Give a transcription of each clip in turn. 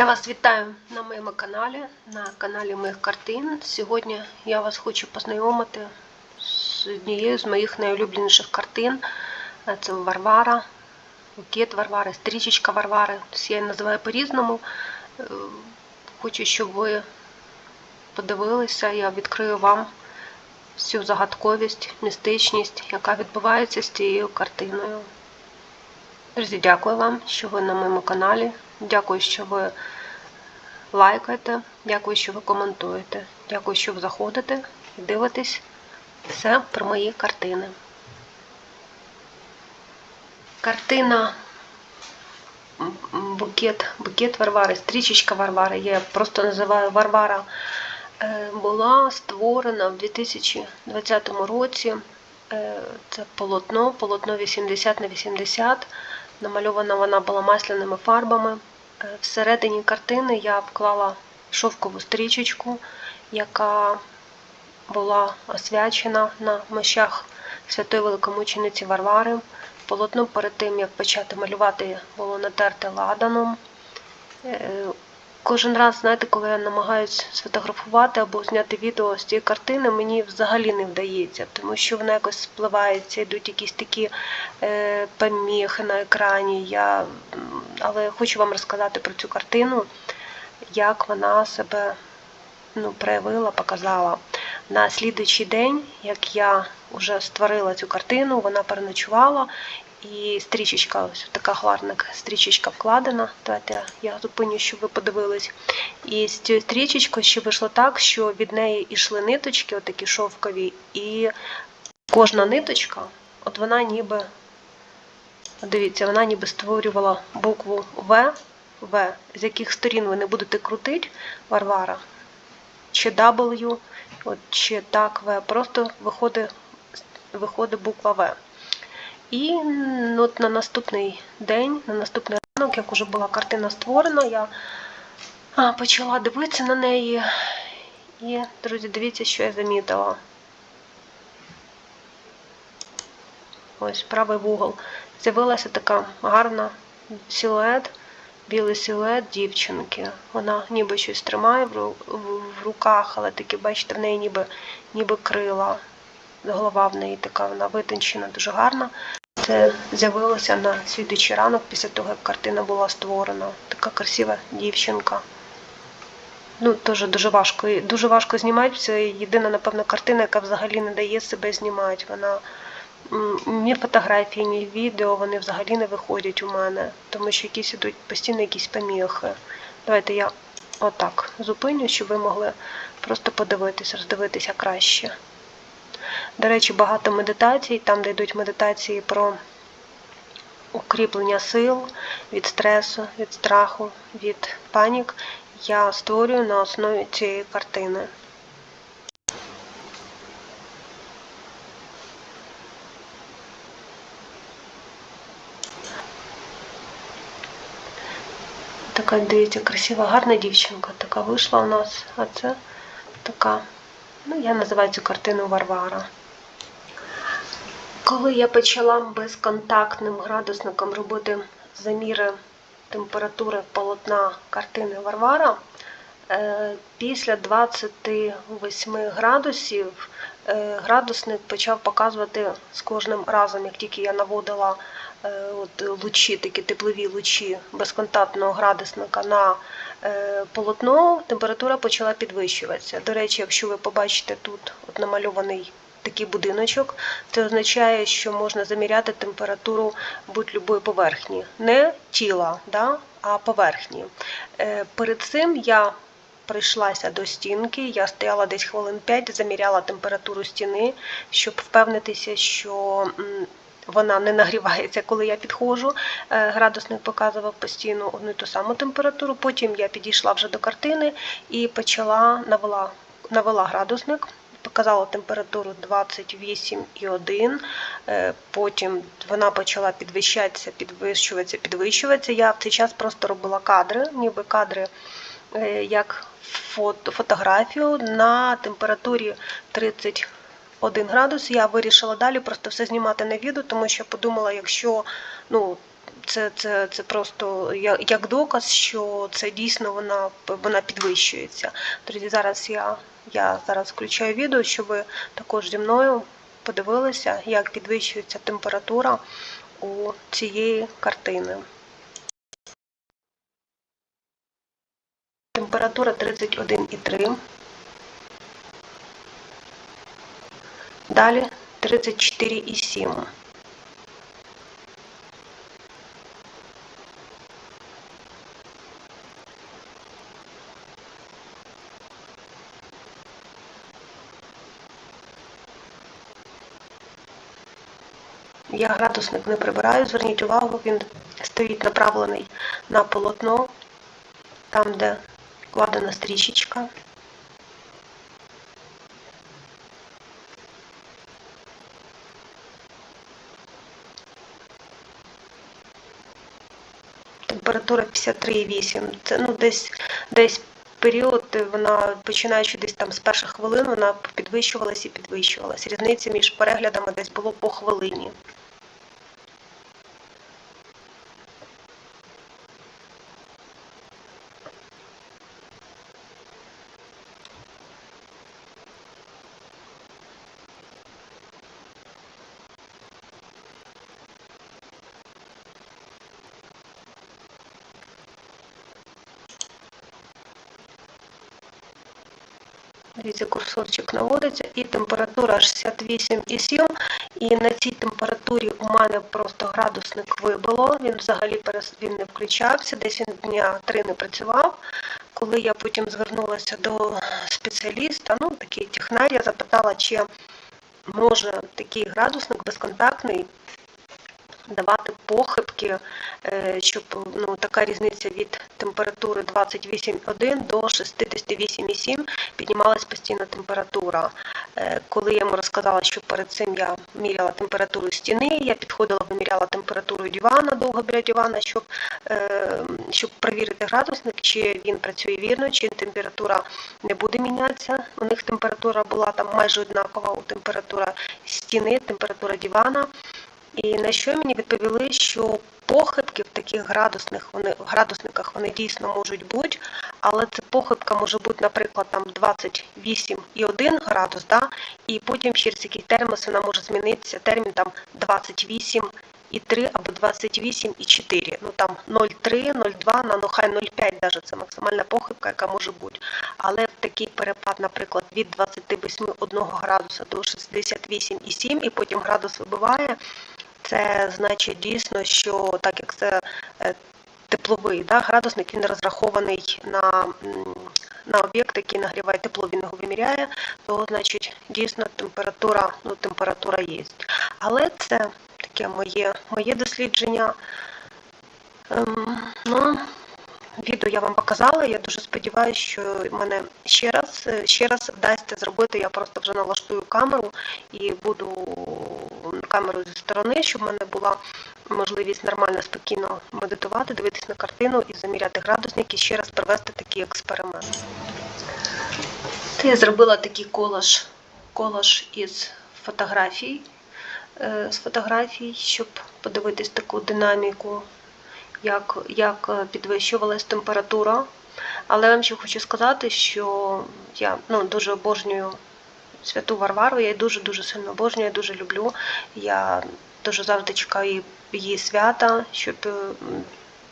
Я вас вітаю на моєму каналі, на каналі моїх картин. Сьогодні я вас хочу познайомити з однією з моїх найулюбленіших картин. Це Варвара, букет Варвари, стрічечка Варвари. Тобто Я її називаю по-різному. Е, Хочу, щоб ви подивилися, я відкрию вам всю загадковість, містичність, яка відбувається з цією картиною. Друзі, дякую вам, що ви на моєму каналі. Дякую, що ви лайкаєте, дякую, що ви коментуєте. Дякую, що ви заходите і дивитесь все про мої картини. Картина букет, букет Варвари, стрічечка Варвари, я просто називаю Варвара, е, була створена в 2020 році. Е, Це полотно, полотно 80 на 80. Намальована вона була масляними фарбами. Е, Всередині картини я вклала шовкову стрічечку, яка була освячена на мощах святої великомучениці Варвари. Полотно перед тим, як почати малювати, було натерте ладаном. Кожен раз, знаєте, коли я намагаюся сфотографувати або зняти відео з цієї картини, мені взагалі не вдається, тому що вона якось спливається, йдуть якісь такі е, поміхи на екрані. Я, але хочу вам розказати про цю картину, як вона себе ну, проявила, показала. На слідуючий день, як я вже створила цю картину, вона переночувала, і стрічечка, ось така гарна стрічечка вкладена. Давайте я зупиню, щоб ви подивились. І з цією стрічечкою ще вийшло так, що від неї йшли ниточки, отакі шовкові, і кожна ниточка, от вона ніби, дивіться, вона ніби створювала букву В, В, з яких сторін ви не будете крутити, Варвара, чи W, от, чи так В, просто виходить, виходить буква В. І от на наступний день, на наступний ранок, як вже була картина створена, я почала дивитися на неї. І, друзі, дивіться, що я замітила. Ось правий вугол. З'явилася така гарна силует, білий силует дівчинки. Вона ніби щось тримає в, ру- в, в руках, але таки, бачите, в неї ніби, ніби крила. Голова в неї така, вона витончена, дуже гарна. Це з'явилося на світучий ранок після того, як картина була створена. Така красива дівчинка. Ну, теж дуже важко. Дуже важко знімати. Це єдина, напевно, картина, яка взагалі не дає себе знімати. Вона ні фотографії, ні відео вони взагалі не виходять у мене, тому що якісь ідуть постійно якісь поміхи. Давайте я отак зупиню, щоб ви могли просто подивитись, роздивитися краще. До речі, багато медитацій, там, де йдуть медитації про укріплення сил від стресу, від страху, від панік, я створюю на основі цієї картини. Така, дивіться, красива, гарна дівчинка. Така вийшла у нас, а це така, ну, я називаю цю картину Варвара. Коли я почала безконтактним градусником робити заміри температури полотна картини Варвара, е, після 28 градусів е, градусник почав показувати з кожним разом, як тільки я наводила е, от лучі, такі теплові лучі безконтактного градусника на полотно, температура почала підвищуватися. До речі, якщо ви побачите тут от намальований такий будиночок, це означає, що можна заміряти температуру будь-любої поверхні, не тіла, да, а поверхні. Е, Перед цим я прийшлася до стінки, я стояла десь хвилин 5, заміряла температуру стіни, щоб впевнитися, що вона не нагрівається, коли я підходжу. Е, Градусник показував постійно одну і ту саму температуру. Потім я підійшла вже до картини і почала навела, навела градусник. Показала температуру 28,1, е, потім вона почала підвищатися, підвищуватися, підвищуватися. Я в цей час просто робила кадри, ніби кадри е, як фото, фотографію на температурі 31 градус. Я вирішила далі просто все знімати на відео, тому що подумала, якщо ну, це, це, це просто як, доказ, що це дійсно вона, вона підвищується. Друзі, зараз я, я зараз включаю відео, щоб ви також зі мною подивилися, як підвищується температура у цієї картини. Температура 31,3. Далі 34,7. Я градусник не прибираю, зверніть увагу, він стоїть направлений на полотно, там, де вкладена стрічечка. Температура 53,8. Це ну десь десь період, е, вона починаючи десь там з перших хвилин, вона підвищувалась і підвищувалась. Різниця між переглядами десь було по хвилині. Дивіться, курсорчик наводиться і температура 68,7. І на цій температурі у мене просто градусник вибило. Він взагалі він не включався, десь він дня три не працював. Коли я потім звернулася до спеціаліста, ну такий технар, я запитала, чи може такий градусник безконтактний давати похибки, е, щоб ну, така різниця від температури 28,1 до 68,7 піднімалась постійно температура. Е, Коли я йому розказала, що перед цим я міряла температуру стіни, я підходила, виміряла температуру дивана, довго біля дивана, щоб, е, щоб перевірити градусник, чи він працює вірно, чи температура не буде мінятися. У них температура була там майже однакова у температура стіни, температура дивана. І на що мені відповіли, що похибки в таких градусних вони градусниках вони дійсно можуть бути, але це похибка може бути, наприклад, там 28,1 градус, да, і потім через який термін вона може змінитися термін там 28,3 або 28,4. Ну там 0,3, 0,2, на ну хай 0,5 даже це максимальна похибка, яка може бути. Але в такий перепад, наприклад, від 28,1 градуса до 68,7 і потім градус вибиває. Це значить дійсно, що так як це е, тепловий да, градусник, він розрахований на на об'єкт, який нагріває тепло, він його виміряє, то значить дійсно температура, ну температура є. Але це таке моє, моє дослідження. Ем, ну, Відео я вам показала. Я дуже сподіваюся, що мене ще раз ще раз вдасться зробити. Я просто вже налаштую камеру і буду камеру зі сторони, щоб в мене була можливість нормально, спокійно медитувати, дивитися на картину і заміряти градусник і ще раз провести такий експеримент. Я зробила такий колаж, колаж із фотографій, е, з фотографій, щоб подивитись таку динаміку як як підвищувалась температура. Але я вам ще хочу сказати, що я ну, дуже обожнюю святу Варвару, я її дуже-дуже сильно обожнюю, я дуже люблю. Я дуже завжди чекаю її свята, щоб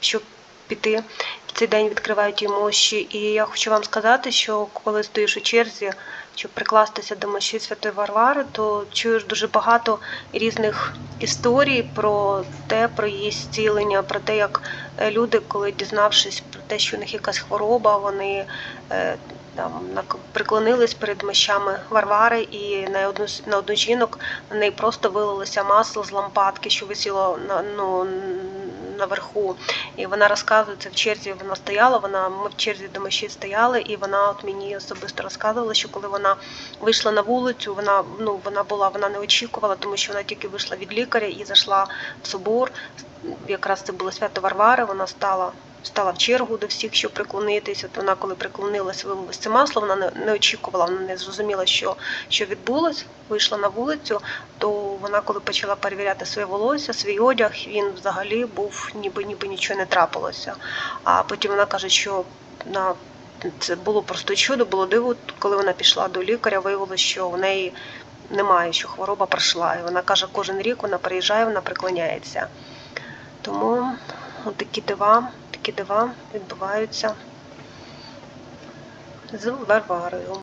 щоб піти. В цей день відкривають її мощі. І я хочу вам сказати, що коли стоїш у черзі, щоб прикластися до мощі Святої Варвари, то чуєш дуже багато різних історій про те, про її зцілення, про те, як люди, коли дізнавшись про те, що у них якась хвороба, вони там приклонились перед мощами Варвари, і на одну на одну жінок на неї просто вилилося масло з лампадки, що висіло на ну наверху. І вона розказує це в черзі. Вона стояла. Вона ми в черзі до мощі стояли, і вона от мені особисто розказувала, що коли вона вийшла на вулицю, вона ну вона була, вона не очікувала, тому що вона тільки вийшла від лікаря і зайшла в собор. Якраз це було свято Варвари. Вона стала. Стала в чергу до всіх, щоб приклонитися. От вона, коли приклонилась, вилилось це масло, вона не очікувала, вона не зрозуміла, що що відбулось, вийшла на вулицю, то вона, коли почала перевіряти своє волосся, свій одяг, він взагалі був ніби ніби нічого не трапилося. А потім вона каже, що на це було просто чудо, було диво, коли вона пішла до лікаря, виявилося, що в неї немає, що хвороба пройшла. І вона каже, кожен рік вона приїжджає, вона приклоняється. Тому от такі дива, такі дива відбуваються з Варварою.